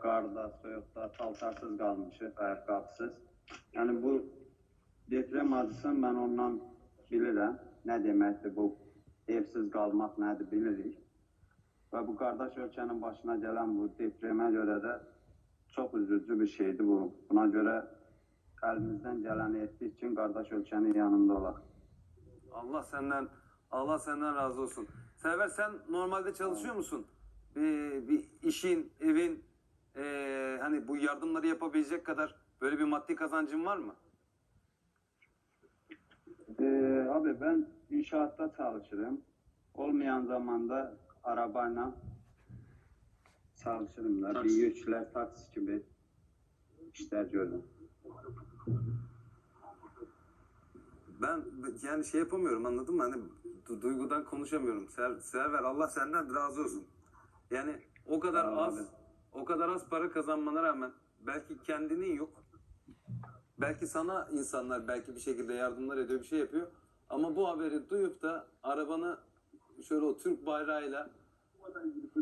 qarda, soyuqda, paltarsız qalmışıq, ayaqqabısız. Yəni bu deprem acısını mən ondan bilirəm. Nə deməkdir bu evsiz qalmaq nədir bilirik. Və bu qardaş ölkənin başına gələn bu depremə görə də çox üzücü bir şeydir bu. Buna görə əlimizdən gələni etdik ki, qardaş ölkənin yanında olaq. Allah senden Allah senden razı olsun. Server sen normalde çalışıyor musun? Bir, bir işin, evin eee, hani bu yardımları yapabilecek kadar böyle bir maddi kazancın var mı? Ee, abi ben inşaatta çalışırım. Olmayan zamanda arabayla çalışırım da. Bir yükler, taksi gibi işler görürüm. Ben yani şey yapamıyorum anladın mı? Hani du- duygudan konuşamıyorum. Ser, Server Allah senden razı olsun. Yani o kadar ol az abi. O kadar az para kazanmana rağmen belki kendinin yok. Belki sana insanlar belki bir şekilde yardımlar ediyor, bir şey yapıyor. Ama bu haberi duyup da arabanı şöyle o Türk bayrağıyla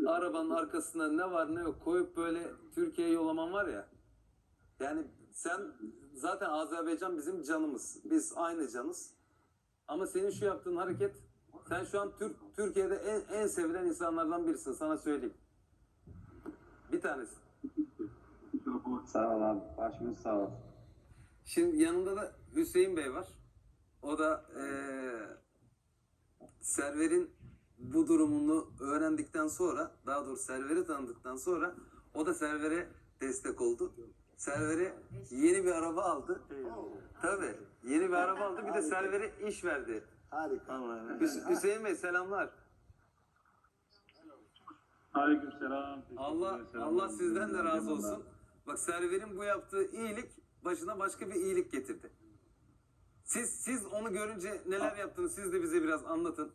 arabanın arkasına ne var ne yok koyup böyle Türkiye'ye yollaman var ya. Yani sen zaten Azerbaycan bizim canımız. Biz aynı canız. Ama senin şu yaptığın hareket sen şu an Türk Türkiye'de en, en sevilen insanlardan birisin sana söyleyeyim. Bir tanesi. Sağ ol abi. Başımız sağ olsun. Şimdi yanında da Hüseyin Bey var. O da eee Server'in bu durumunu öğrendikten sonra, daha doğrusu Server'i tanıdıktan sonra o da Server'e destek oldu. Server'e yeni bir araba aldı. Tabii. Yeni bir araba aldı. Bir de Server'e iş verdi. Harika. Hüs- Hüseyin Bey selamlar. Aleykümselam. Allah Allah sizden de razı olsun. Bak Server'in bu yaptığı iyilik başına başka bir iyilik getirdi. Siz siz onu görünce neler yaptınız siz de bize biraz anlatın.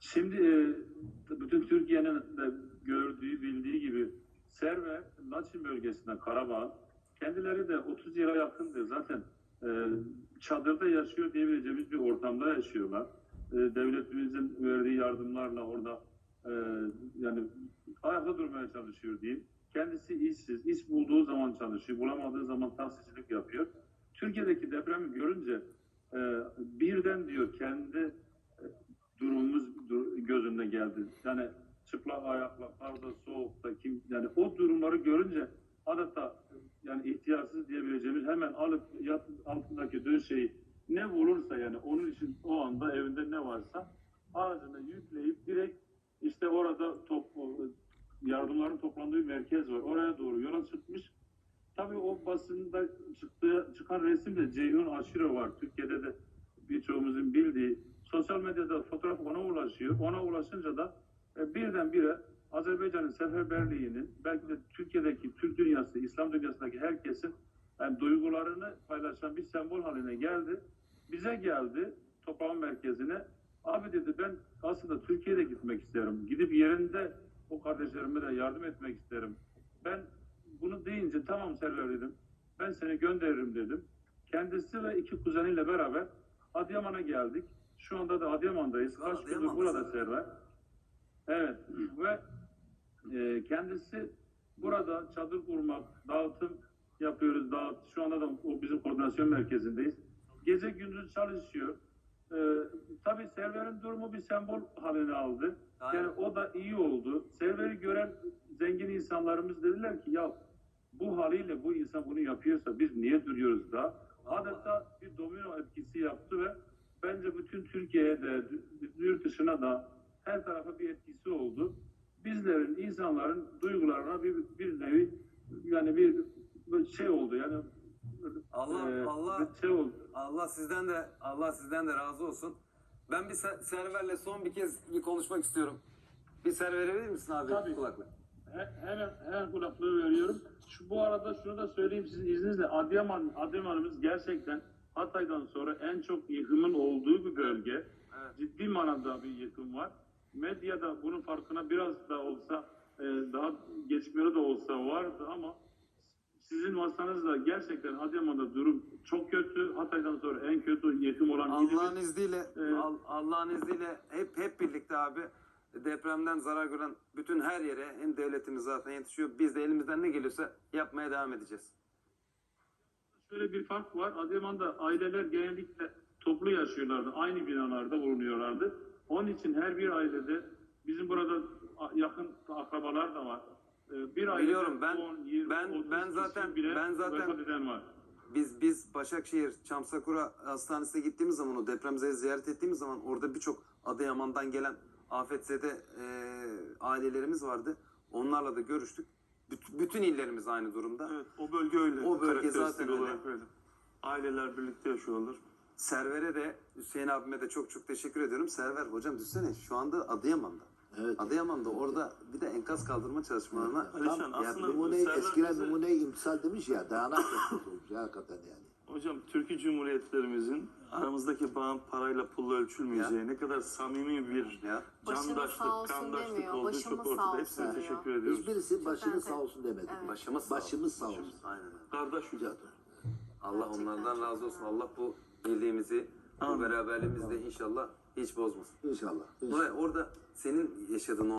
Şimdi e, bütün Türkiye'nin de gördüğü, bildiği gibi Serve, Laçin bölgesinden Karabağ, kendileri de 30 yıla yakındır zaten e, çadırda yaşıyor diyebileceğimiz bir ortamda yaşıyorlar. E, devletimizin verdiği yardımlarla orada e, yani ayakta durmaya çalışıyor diyeyim. Kendisi işsiz, iş bulduğu zaman çalışıyor, bulamadığı zaman taksicilik yapıyor. Türkiye'deki depremi görünce e, birden diyor kendi e, durumumuz dur- gözünde geldi. Yani çıplak ayakla, karda, soğukta kim yani o durumları görünce adeta yani ihtiyarsız diyebileceğimiz hemen alıp yat, altındaki döşeyi ne bulursa yani onun için o anda evinde ne varsa ağzına yükleyip direkt orada top, yardımların toplandığı bir merkez var. Oraya doğru yola çıkmış. Tabii o basında çıktığı, çıkan resimde Ceyhun Aşire var. Türkiye'de de birçoğumuzun bildiği sosyal medyada fotoğraf ona ulaşıyor. Ona ulaşınca da e, birdenbire Azerbaycan'ın seferberliğinin belki de Türkiye'deki Türk dünyası, İslam dünyasındaki herkesin yani duygularını paylaşan bir sembol haline geldi. Bize geldi toplama merkezine. Abi dedi ben aslında Türkiye'de gitmek isterim. Gidip yerinde o kardeşlerime de yardım etmek isterim. Ben bunu deyince tamam Server dedim. Ben seni gönderirim dedim. Kendisi ve iki kuzeniyle beraber Adıyaman'a geldik. Şu anda da Adıyaman'dayız. Kaç gündür burada. Server. Evet ve e, kendisi burada çadır kurmak, dağıtım yapıyoruz. Dağıt. Şu anda da o bizim koordinasyon merkezindeyiz. Gece gündüz çalışıyor. Server'in durumu bir sembol haline aldı. Aynen. Yani o da iyi oldu. Server'i gören zengin insanlarımız dediler ki ya bu haliyle bu insan bunu yapıyorsa biz niye duruyoruz da? Adeta bir domino etkisi yaptı ve bence bütün Türkiye'ye de yurt dışına da her tarafa bir etkisi oldu. Bizlerin, insanların duygularına bir, bir nevi yani bir, şey oldu yani Allah e, Allah şey oldu. Allah sizden de Allah sizden de razı olsun. Ben bir ser- serverle son bir kez bir konuşmak istiyorum. Bir server verir misin abi Tabii. kulaklık? He- hemen hemen kulaklığı veriyorum. Şu bu arada şunu da söyleyeyim sizin izninizle Adıyaman Adıyaman'ımız gerçekten Hatay'dan sonra en çok yıkımın olduğu bir bölge. Evet. Ciddi manada bir yıkım var. Medyada bunun farkına biraz da olsa e, daha geçmeli de olsa vardı ama sizin vasıtanızla gerçekten Adıyaman'da durum çok kötü. Hatay'dan sonra en kötü yıkım olan. Allah'ın izniyle. Al- Allah'ın izniyle hep hep birlikte abi depremden zarar gören bütün her yere hem devletimiz zaten yetişiyor. Biz de elimizden ne geliyorsa yapmaya devam edeceğiz. Şöyle bir fark var. Adıyaman'da aileler genellikle toplu yaşıyorlardı. Aynı binalarda bulunuyorlardı. Onun için her bir ailede bizim burada yakın akrabalar da var. Ee, Bir Biliyorum, ben- 10, 20, ben- 30 ben zaten- bile ben zaten- var. Biz biz Başakşehir Çamsakura Hastanesi'ne gittiğimiz zaman o depremzedeyi ziyaret ettiğimiz zaman orada birçok Adıyaman'dan gelen afetzede e, ailelerimiz vardı. Onlarla da görüştük. Büt- bütün illerimiz aynı durumda. Evet, o bölge öyle. O bölge zaten öyle. öyle. Aileler birlikte yaşıyorlar. Server'e de Hüseyin abime de çok çok teşekkür ediyorum. Server hocam düşsene şu anda Adıyaman'da. Evet. Adıyaman'da orada bir de enkaz kaldırma çalışmalarına Alişan Tam aslında numune, Server eskiden bize- numune imsal demiş ya, dayanak yapmış olmuş ya hakikaten yani. Hocam Türkiye Cumhuriyetlerimizin aramızdaki bağın parayla pulla ölçülmeyeceği ne kadar samimi bir ya Başımız candaşlık, sağ olsun kandaşlık demiyor, olduğu başımız çok sağ ortada. olsun Hepsine diyor. teşekkür ediyoruz. Hiçbirisi başınız Çok sağ olsun demedi. Evet. başımız sağ olsun. Başımız sağ olsun. Aynen öyle. Kardeş Güzel. Allah onlardan razı olsun. Allah bu birliğimizi, bu Amin. beraberliğimizi de inşallah hiç bozmasın. İnşallah. inşallah. Orada senin yaşadığın o